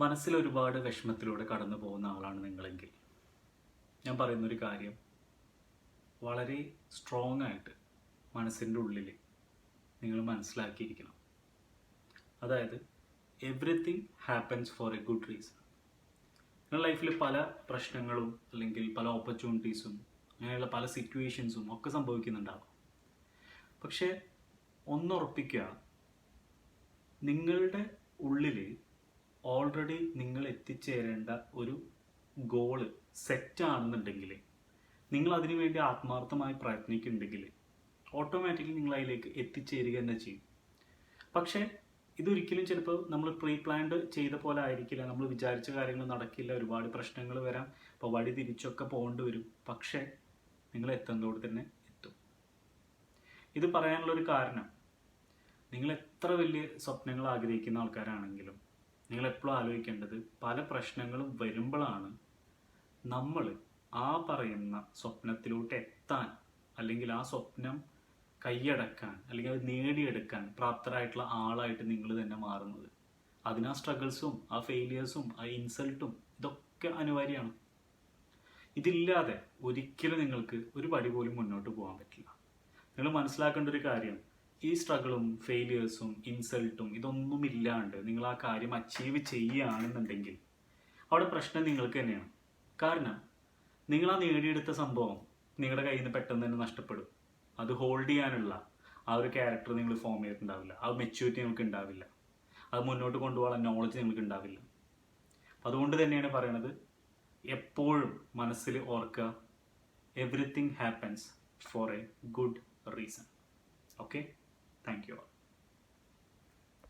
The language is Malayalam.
മനസ്സിൽ ഒരുപാട് വിഷമത്തിലൂടെ കടന്നു പോകുന്ന ആളാണ് നിങ്ങളെങ്കിൽ. ഞാൻ പറയുന്നൊരു കാര്യം. വളരെ സ്ട്രോങ് ആയിട്ട് മനസ്സിന്റെ ഉള്ളിൽ നിങ്ങൾ മനസ്സിലാക്കിയിരിക്കണം. അതായത് everything happens for a good reason നിങ്ങളുടെ ലൈഫിൽ പല പ്രശ്നങ്ങളും അല്ലെങ്കിൽ പല ഓപ്പർച്യൂണിറ്റീസും അങ്ങനെയുള്ള പല സിറ്റുവേഷൻസും ഒക്കെ സംഭവിക്കുന്നുണ്ടാകും പക്ഷേ ഒന്നുറപ്പിക്കുക നിങ്ങളുടെ ഉള്ളിൽ ഓൾറെഡി നിങ്ങൾ എത്തിച്ചേരേണ്ട ഒരു ഗോൾ സെറ്റ് ആണെന്നുണ്ടെങ്കിൽ നിങ്ങൾ അതിനു വേണ്ടി ആത്മാർത്ഥമായി പ്രയത്നിക്കുന്നുണ്ടെങ്കിൽ ഓട്ടോമാറ്റിക്കലി നിങ്ങൾ അതിലേക്ക് എത്തിച്ചേരുക തന്നെ ചെയ്യും. പക്ഷേ ഇതൊരിക്കലും ചിലപ്പോൾ നമ്മൾ പ്രീ പ്ലാൻഡ് ചെയ്ത പോലെ ആയിരിക്കില്ല. നമ്മൾ വിചാരിച്ച കാര്യങ്ങൾ നടക്കില്ല. ഒരുപാട് പ്രശ്നങ്ങൾ വരാം. ഇപ്പോൾ വഴി തിരിച്ചൊക്കെ പോകേണ്ടി വരും. പക്ഷേ നിങ്ങൾ എത്തുന്നതോട് തന്നെ എത്തും. ഇത് പറയാനുള്ളൊരു കാരണം നിങ്ങൾ എത്ര വലിയ സ്വപ്നങ്ങൾ ആഗ്രഹിക്കുന്ന ആൾക്കാരാണെങ്കിലും നിങ്ങൾ എപ്പോഴും ആലോചിക്കേണ്ടത് പല പ്രശ്നങ്ങളും വരുമ്പോഴാണ് നമ്മൾ ആ പറയുന്ന സ്വപ്നത്തിലോട്ട് എത്താൻ അല്ലെങ്കിൽ ആ സ്വപ്നം കൈയടക്കാൻ അല്ലെങ്കിൽ അത് നേടിയെടുക്കാൻ പ്രാപ്തരായിട്ടുള്ള ആളായിട്ട് നിങ്ങൾ തന്നെ മാറുന്നത്. അതിന് ആ സ്ട്രഗിൾസും ആ ഫെയിലിയേഴ്സും ആ ഇൻസൾട്ടും ഇതൊക്കെ അനിവാര്യമാണ്. ഇതില്ലാതെ ഒരിക്കലും നിങ്ങൾക്ക് ഒരു പടി പോലും മുന്നോട്ട് പോകാൻ പറ്റില്ല. നിങ്ങൾ മനസ്സിലാക്കേണ്ട ഒരു കാര്യം ഈ സ്ട്രഗിളും ഫെയിലിയേഴ്സും ഇൻസൾട്ടും ഇതൊന്നും ഇല്ലാണ്ട് നിങ്ങൾ ആ കാര്യം അച്ചീവ് ചെയ്യുകയാണെന്നുണ്ടെങ്കിൽ അവിടെ പ്രശ്നം നിങ്ങൾക്ക് തന്നെയാണ്. കാരണം നിങ്ങൾ ആ നേടിയെടുത്ത സംഭവം നിങ്ങളുടെ കയ്യിൽ നിന്ന് പെട്ടെന്ന് തന്നെ നഷ്ടപ്പെടും. അത് ഹോൾഡ് ചെയ്യാനുള്ള ആ ഒരു ക്യാരക്ടർ നിങ്ങൾ ഫോം ചെയ്തിട്ടുണ്ടാവില്ല. ആ മെച്യൂരിറ്റി നിങ്ങൾക്ക് ഉണ്ടാവില്ല. അത് മുന്നോട്ട് കൊണ്ടുപോകാൻ നോളജ് നിങ്ങൾക്ക് ഉണ്ടാവില്ല. അതുകൊണ്ട് തന്നെയാണ് പറയണത് എപ്പോഴും മനസ്സിൽ ഓർക്കുക everything happens for a good reason okay Thank you all.